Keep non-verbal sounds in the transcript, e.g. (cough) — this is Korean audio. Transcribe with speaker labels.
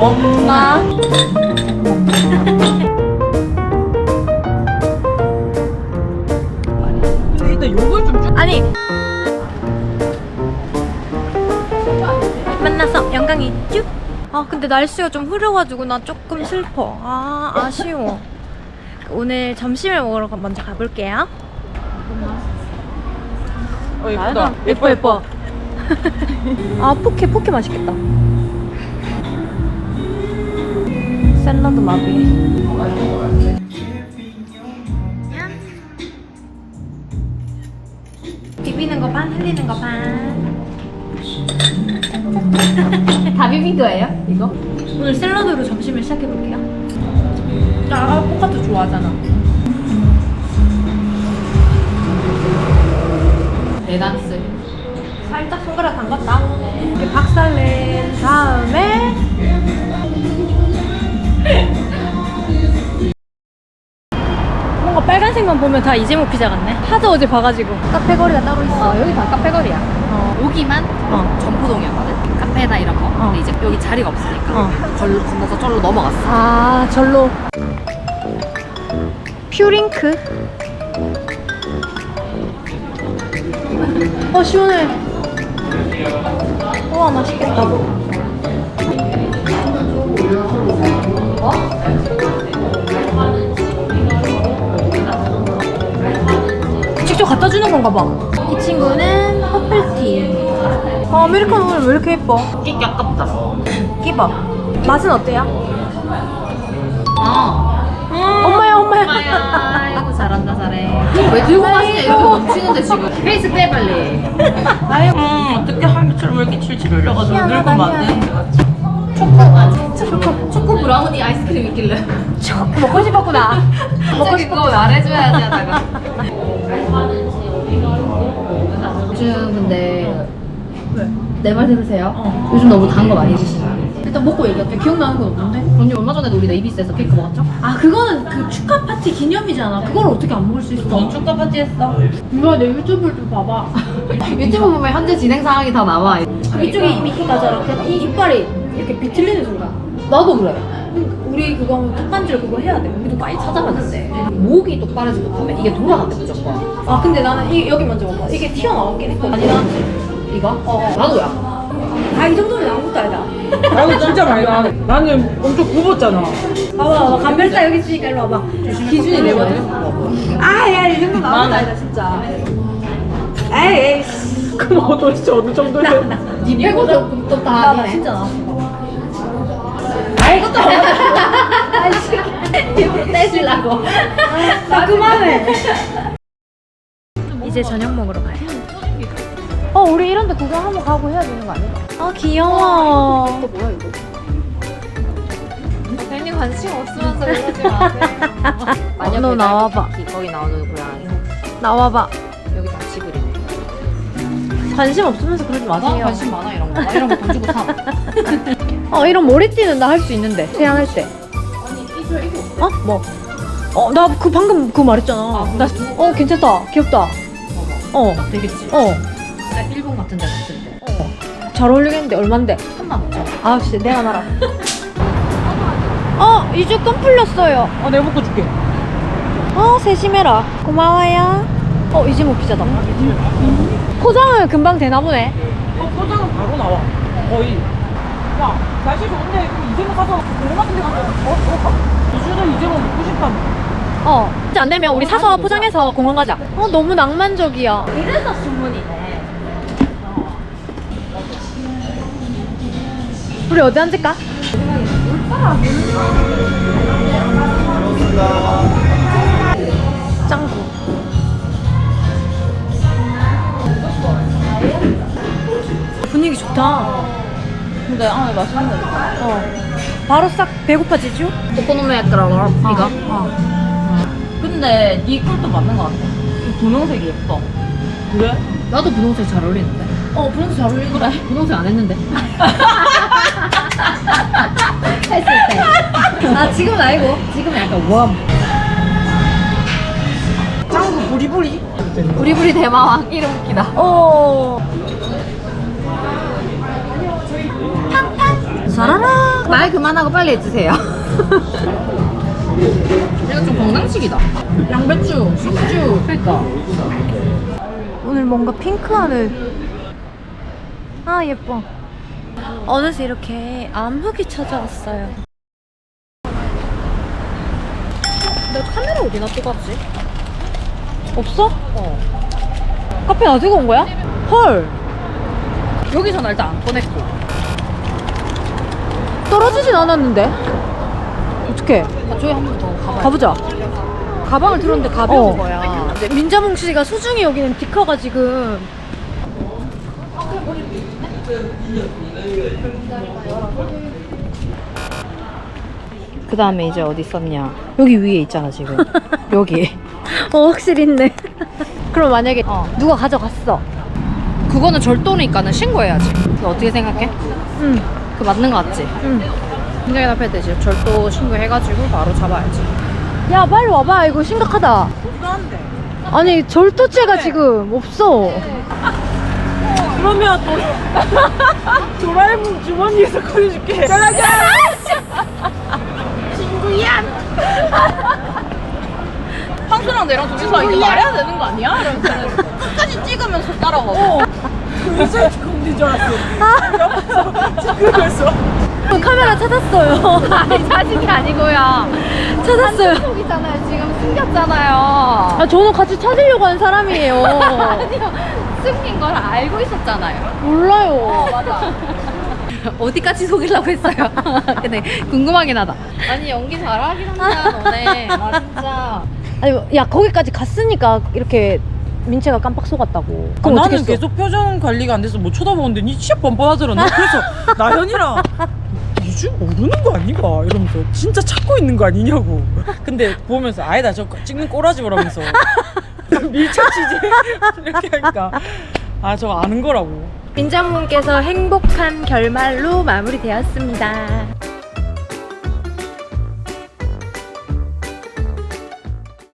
Speaker 1: 엄마.
Speaker 2: 일단 요걸 좀 쭉.
Speaker 1: 아니. 만났어 영광이 쭉. 아 근데 날씨가 좀 흐려가지고 나 조금 슬퍼. 아 아쉬워. 오늘 점심을 먹으러 먼저 가볼게요.
Speaker 2: 어, 예쁘다.
Speaker 1: 예뻐 예뻐. 아 포케 포케 맛있겠다. 샐러드 마비. 비비는 거 반, 흘리는 거 반. (laughs)
Speaker 3: 다 비빈 거예요? 이거?
Speaker 1: 오늘 샐러드로 점심을 시작해 볼게요. 나 아보카도 좋아하잖아.
Speaker 3: 레단스.
Speaker 1: 손가락 담갔다. 이렇게 박살 낸 다음에 뭔가 빨간색만 보면 다 이재모 피자 같네. 하도 어제 봐가지고 카페 거리가 따로 있어.
Speaker 3: 어, 여기 다 카페 거리야.
Speaker 1: 어.
Speaker 3: 여기만
Speaker 1: 어.
Speaker 3: 점포동이었거든. 카페나 이런 거.
Speaker 1: 어.
Speaker 3: 근데 이제 여기 자리가 없으니까
Speaker 1: 어.
Speaker 3: 걸로 건너서 절로 넘어갔어.
Speaker 1: 아 절로 퓨링크 어 시원해 우와 맛있겠다 직접 갖다 주는 건가 봐. 이 친구는 퍼플티. 아, 아메리카노 오늘 왜 이렇게 예뻐?
Speaker 3: 끼기 아깝다.
Speaker 1: 끼봐. 맛은 어때요?
Speaker 3: 어.
Speaker 1: 엄마야, 엄마야.
Speaker 3: 엄마야. 아이고 잘한다 잘해. 왜 들고 가시냐 이렇게 넘치는데 지금. 페이스 빼 빨리.
Speaker 1: 아이고.
Speaker 2: 음, 어떻게 할미처럼 왜 이렇게 칠칠 흘려가지고 늙으면 안 돼?
Speaker 3: 초코 아 초코 초코 브라우니 아이스크림 있길래.
Speaker 1: 초코 먹고 싶었구나.
Speaker 3: 먹고 거 말해줘야지 하다가. 요즘 근데 내 말 들으세요? 요즘 너무 단 거 많이 드시나?
Speaker 1: 일단 먹고 얘기할게. 기억나는 건 없는데?
Speaker 3: 언니 얼마 전에도 우리 네이비스에서 케이크 먹었죠?
Speaker 1: 아, 그거는 그 축하 파티 기념이잖아. 그걸 어떻게 안 먹을 수 있어?
Speaker 2: 넌 축가 파티 했어?
Speaker 1: 누가 내 유튜브를 좀 봐봐. (laughs)
Speaker 3: 유튜브 보면 현재 진행 상황이 다 나와.
Speaker 1: 이쪽에 이미 키가 저렇게 이 이빨이 이렇게 비틀리는 순간.
Speaker 3: 나도 그래.
Speaker 1: 우리 그거 턱관절 그거 해야 돼.
Speaker 3: 우리도 많이 찾아봤는데 목이 똑바르지 못하면 이게 돌아간대 무조건.
Speaker 1: 아, 근데 나는 이, 여기 먼저 먹어. 이게 튀어나오긴 했거든. 많이 나왔지.
Speaker 3: 이거?
Speaker 1: 어.
Speaker 3: 나도야.
Speaker 1: 아, 이 정도면 아무것도 아니다.
Speaker 2: 나도 진짜 많이 나. 나는 엄청 굽었잖아.
Speaker 1: 봐봐, 봐봐. 감별사 여기 있으니까 일로 와봐. 기준이 내거든. 아, 야, 이 정도면 아무것도 아니다, 진짜. 에이, 에이. 씨.
Speaker 2: 그럼 도대체 어느 정도야?
Speaker 3: 니 빼고도 금도 다
Speaker 1: 나, 나
Speaker 3: 아니네.
Speaker 1: 진짜 나. 아, 이것도.
Speaker 3: 입으로 떼주려고.
Speaker 1: 나 그만해. 이제 저녁 먹으러 가요. 어, 우리 이런 데 구경 한번 가고 해야 되는 거 아니야? 아, 귀여워.
Speaker 3: 뭐야 이거? 괜히 관심 없으면서 이러지 마세요. (laughs)
Speaker 1: 너 나와봐.
Speaker 3: 거기 나오는 고양이.
Speaker 1: 나와봐.
Speaker 3: 여기 다 지그리네.
Speaker 1: 관심 없으면서 그러지
Speaker 3: 나
Speaker 1: 마세요.
Speaker 3: 관심 많아 이런 거. 나 이런 거 돈 주고 사. (laughs)
Speaker 1: 어, 이런 머리띠는 나 할 수 있는데. 태양할 때. 어? 뭐? 어, 나 그 방금 그거 말했잖아. 나, 어, 괜찮다. 귀엽다. 어,
Speaker 3: 되겠지.
Speaker 1: 어,
Speaker 3: 나 일본 같은 데 갔을 때.
Speaker 1: 어. 잘 어울리겠는데, 얼만데?
Speaker 3: 3만 5천.
Speaker 1: 아, 씨, 내가 나라. (laughs) 어, 이주 껌 풀렸어요.
Speaker 2: 어, 내가 먹고 줄게.
Speaker 1: 어, 세심해라. 고마워요. 어, 이제 못 피자다. 포장은 금방 되나 보네.
Speaker 2: 어, 포장은 바로 나와. 거의. 야, 날씨 좋은데 그럼 이재모 가서 공원 같은 데 가서 어? 어? 이주는 이재모 먹고 싶다며.
Speaker 1: 어, 진짜 안 되면 우리 사서 포장해서 공원 가자. 어, 너무 낭만적이야. 이래서 주문이네. 우리 어디 앉을까? 짱구. 분위기 좋다.
Speaker 2: 근데 안에 맛있는 거
Speaker 1: 어. 바로 싹 배고파지죠?
Speaker 3: 오코노미야끼라고 이거?
Speaker 1: 어.
Speaker 2: 근데 네 꿀도 맞는 것 같아. 이 분홍색이 예뻐. 그래?
Speaker 3: 나도 분홍색 잘 어울리는데.
Speaker 1: 어 분홍색 잘 어울리네
Speaker 3: 그래 분홍색 안 했는데. 했을
Speaker 1: 때아 지금 말고
Speaker 3: 지금 약간 웜.
Speaker 2: 짱구 부리부리?
Speaker 3: 부리부리 대마왕. 이름 웃기다.
Speaker 1: 어. 사라라.
Speaker 3: 말 그만하고 빨리 해주세요. (laughs) 내가 좀 건강식이다. 양배추 숙주
Speaker 2: 그니까.
Speaker 1: 오늘 뭔가 핑크하늘 아 예뻐. 어느새 이렇게 암흑이 찾아왔어요.
Speaker 3: 내 카메라 어디 놔두갔지?
Speaker 1: 없어? 어. 카페 놔두고 온 거야? 헐.
Speaker 3: 여기서 날 일단 안 꺼냈고.
Speaker 1: 떨어지진 않았는데.
Speaker 3: 아, 저기 한 번 더 가봐.
Speaker 1: 가보자.
Speaker 3: 가방을 들었는데 가벼운
Speaker 1: 어.
Speaker 3: 거야.
Speaker 1: 근데 민자몽 씨가 소중히 여기는 디커가 지금
Speaker 3: 그 다음에 이제 어디 있었냐? 여기 위에 있잖아 지금. (laughs) 여기.
Speaker 1: 어 확실히 있네. 그럼 만약에
Speaker 3: 어.
Speaker 1: 누가 가져갔어.
Speaker 3: 그거는 절도니까는 신고해야지. 그거 어떻게 생각해?
Speaker 1: 응.
Speaker 3: 그 맞는 거 같지?
Speaker 1: 응.
Speaker 3: 굉장히 답해야 되지. 절도 신고해가지고 바로 잡아야지.
Speaker 1: 야 빨리 와봐 이거 심각하다.
Speaker 2: 불안한데.
Speaker 1: 아니 절도죄가 지금 없어.
Speaker 2: 그러면 또 (laughs) 도라에몽 주머니에서 꺼내줄게. 짜라잔!
Speaker 3: 황수랑 내랑 둘이서 이거 말해야 되는 거 아니야? 이러면서 끝까지 찍으면서 따라가.
Speaker 2: 어. 의자에 건진 줄 알았어. 옆에서 찍으면서.
Speaker 1: 카메라 찾았어요. (laughs)
Speaker 3: 아니 사진이 아니고요.
Speaker 1: 찾았어요.
Speaker 3: 속이잖아요. 지금 숨겼잖아요.
Speaker 1: 아 저는 같이 찾으려고 한 사람이에요. (laughs)
Speaker 3: 아니요. 숨긴 걸 알고 있었잖아요.
Speaker 1: 몰라요.
Speaker 3: 맞아. 어디까지 속이려고 했어요? (laughs) 근데 궁금하긴 하다. 아니 연기 잘하긴 한다 너네. 나 진짜.
Speaker 1: 아니 야 거기까지 갔으니까 이렇게 민채가 깜빡 속았다고.
Speaker 2: 아,
Speaker 1: 그럼 어떻게
Speaker 2: 나는
Speaker 1: 했어?
Speaker 2: 계속 표정 관리가 안 돼서 못 쳐다보는데 니 진짜 뻔뻔하더라. 나 그래서 나연이랑 이주 모르는 거 아니가 이러면서 진짜 찾고 있는 거 아니냐고. 근데 보면서 아니다 저 찍는 꼬라지 보라면서 (laughs) 밀착지지 이렇게 하니까 아 저거 아는 거라고.
Speaker 1: 민자몽께서 행복한 결말로 마무리되었습니다.